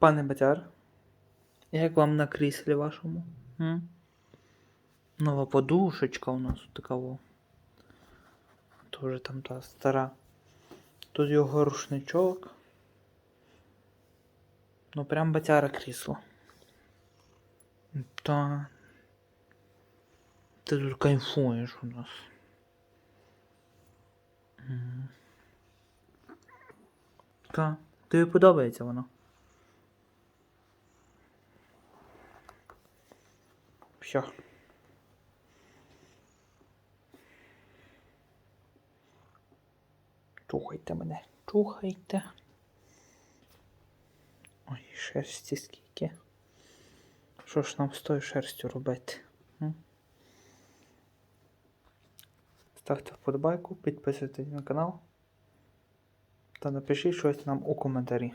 Пане Батяр, як вам на кріслі вашому? М? Нова подушечка у нас така. Тоже там та стара. Тут його рушничок. Ну прям батяра крісло. Та. Ти тут кайфуєш у нас. Та. Тобі подобається воно? Все. Чухайте мене, чухайте. Ой, шерсті скільки. Що ж нам з тою шерстю робити? м? Ставте вподобайку, підписуйтесь на канал та напишіть щось нам у коментарі.